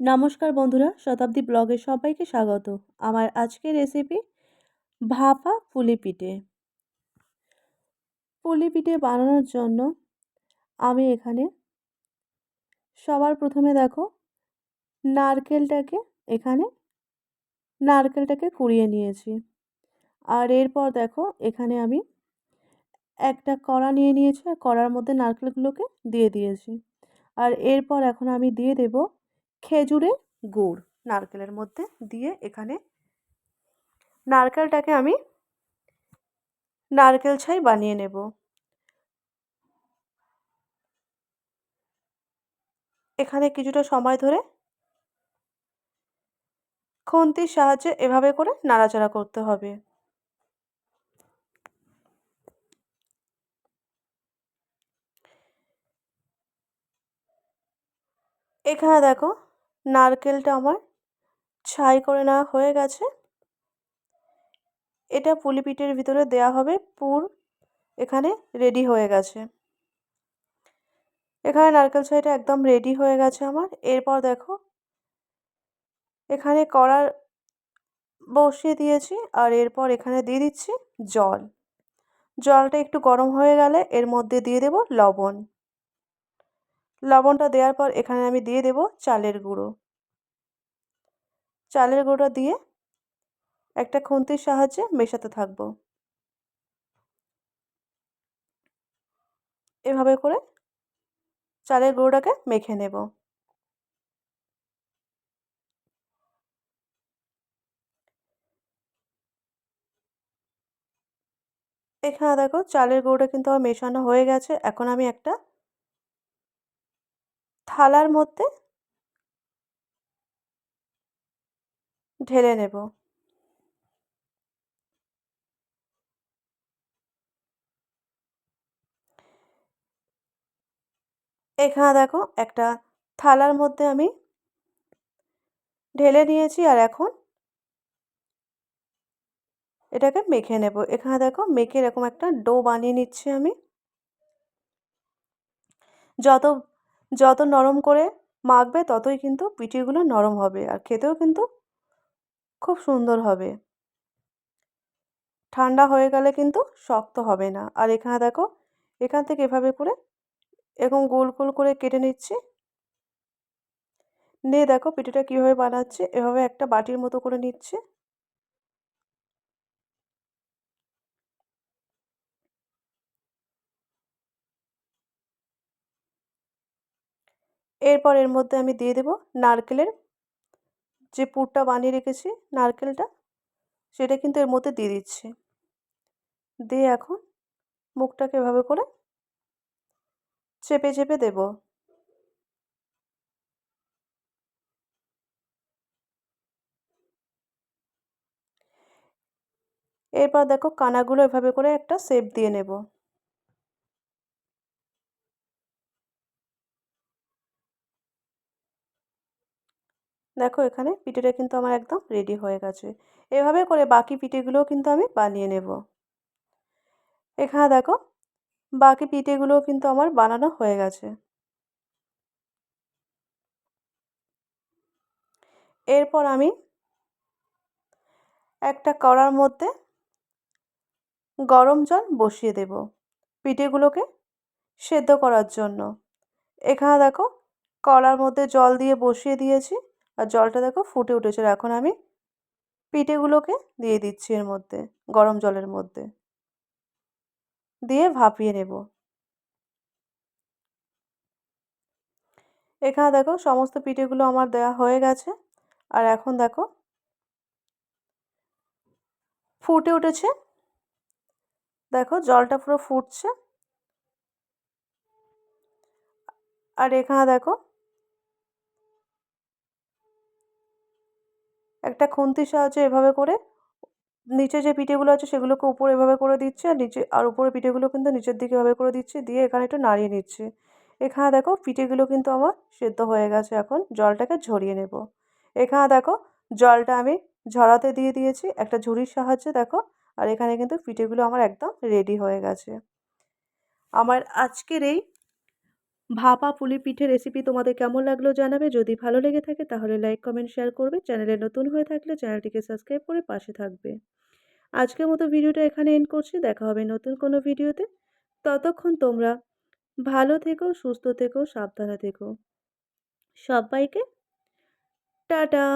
নমস্কার বন্ধুরা, শতাব্দী ব্লগে সবাইকে স্বাগত। আমার আজকের রেসিপি ভাপা পুলি পিঠে। পুলি পিঠে বানানোর জন্য আমি এখানে সবার প্রথমে দেখো, নারকেলটাকে এখানে, নারকেলটাকে কুড়িয়ে নিয়েছি। আর এরপর দেখো, এখানে আমি একটা কড়া নিয়ে নিয়েছি, আর কড়ার মধ্যে নারকেলগুলোকে দিয়ে দিয়েছি। আর এরপর এখন আমি দিয়ে দেব খেজুরের গুড় নারকেলের মধ্যে দিয়ে এখানে নারকেলটাকে আমি নারকেল ছাই বানিয়ে নেব। এখানে কিছুটা সময় ধরে খুন্তির সাহায্যে এভাবে করে নাড়াচাড়া করতে হবে। এখানে দেখো নারকেলটা আমার ছাই করে নেওয়া হয়ে গেছে। এটা পুলি পিঠের ভিতরে দেয়া হবে, পুর এখানে রেডি হয়ে গেছে। এখানে নারকেল ছাইটা একদম রেডি হয়ে গেছে আমার। এরপর দেখো, এখানে কড়ার বসিয়ে দিয়েছি আর এরপর এখানে দিয়ে দিচ্ছি জল। জলটা একটু গরম হয়ে গেলে এর মধ্যে দিয়ে দেব লবণ। লবণটা দেওয়ার পর এখানে আমি দিয়ে দেব চালের গুঁড়ো। চালের গুঁড়ো দিয়ে একটা খুন্তির সাহায্যে মেশাতে থাকব। এভাবে করে চালের গুঁড়োটাকে মেখে নেব। এখানে দেখো চালের গুঁড়োটা কিন্তু আমার মেশানো হয়ে গেছে। এখন আমি একটা থালার মধ্যে ঢেলে নেব। এখানে দেখো একটা থালার মধ্যে আমি ঢেলে নিয়েছি আর এখন এটাকে মেখে নেব। এখানে দেখো মেখে এরকম একটা ডো বানিয়ে নিচ্ছি আমি। যত যত নরম করে মাখবে, ততই কিন্তু পিঠেগুলো নরম হবে আর খেতেও কিন্তু খুব সুন্দর হবে। ঠান্ডা হয়ে গেলে কিন্তু শক্ত হবে না। আর এখানে দেখো, এখান থেকে এভাবে করে এরকম গোল গোল করে কেটে নিচ্ছি। নিয়ে দেখো পিঠেটা কীভাবে বানাচ্ছে, এভাবে একটা বাটির মতো করে নিচ্ছে। এরপর এর মধ্যে আমি দিয়ে দেব নারকেলের যে পুরটা বানিয়ে রেখেছি নারকেলটা, সেটা কিন্তু এর মধ্যে দিয়ে দিচ্ছি। দিয়ে এখন মুখটাকে এভাবে করে চেপে চেপে দেব। এরপর দেখো কানাগুলো এভাবে করে একটা শেপ দিয়ে নেব। দেখো এখানে পিঠেটা কিন্তু আমার একদম রেডি হয়ে গেছে। এভাবে করে বাকি পিঠেগুলোও কিন্তু আমি বানিয়ে নেব। এখানে দেখো, বাকি পিঠেগুলোও কিন্তু আমার বানানো হয়ে গেছে। এরপর আমি একটা কড়ার মধ্যে গরম জল বসিয়ে দেব পিঠেগুলোকে সেদ্ধ করার জন্য। এখানে দেখো, কড়ার মধ্যে জল দিয়ে বসিয়ে দিয়েছি। আর জলটা দেখো ফুটে উঠেছে। এখন আমি পিঠেগুলোকে দিয়ে দিচ্ছি এর মধ্যে, গরম জলের মধ্যে। দিয়ে ভাপিয়ে নেব। এখানে দেখো সমস্ত পিঠেগুলো আমার দেওয়া হয়ে গেছে। আর এখন দেখো ফুটে উঠেছে। দেখো জলটা পুরো ফুটছে। আর এখানে দেখো একটা খুন্তির সাহায্যে এভাবে করে নিচে যে পিঠেগুলো আছে সেগুলোকে উপরে এভাবে করে দিচ্ছে আর নিচে, আর উপরে পিঠেগুলো কিন্তু নিচের দিকে এভাবে করে দিচ্ছে, দিয়ে এখানে একটু নাড়িয়ে নিচ্ছে। এখানে দেখো পিঠেগুলো কিন্তু আমার সেদ্ধ হয়ে গেছে, এখন জলটাকে ঝরিয়ে নেব। এখানে দেখো জলটা আমি ঝরাতে দিয়ে দিয়েছি, একটা ঝুড়ির সাহায্যে দেখো, আর এখানে কিন্তু পিঠেগুলো আমার একদম রেডি হয়ে গেছে। আমার আজকের এই ভাপা পুলি পিঠে রেসিপি তোমাদের কেমন লাগল জানাবে? যদি ভালো লেগে থাকে তাহলে লাইক কমেন্ট শেয়ার করবে। চ্যানেলে নতুন হয়ে থাকলে চ্যানেলটিকে সাবস্ক্রাইব করে পাশে থাকবে। আজকের মতো ভিডিওটা এখানে এন্ড করছি। দেখা হবে নতুন কোনো ভিডিওতে ততক্ষণ তোমরা ভালো থেকো, সুস্থ থেকো, সাবধানে থেকো। সবাইকে টাটা!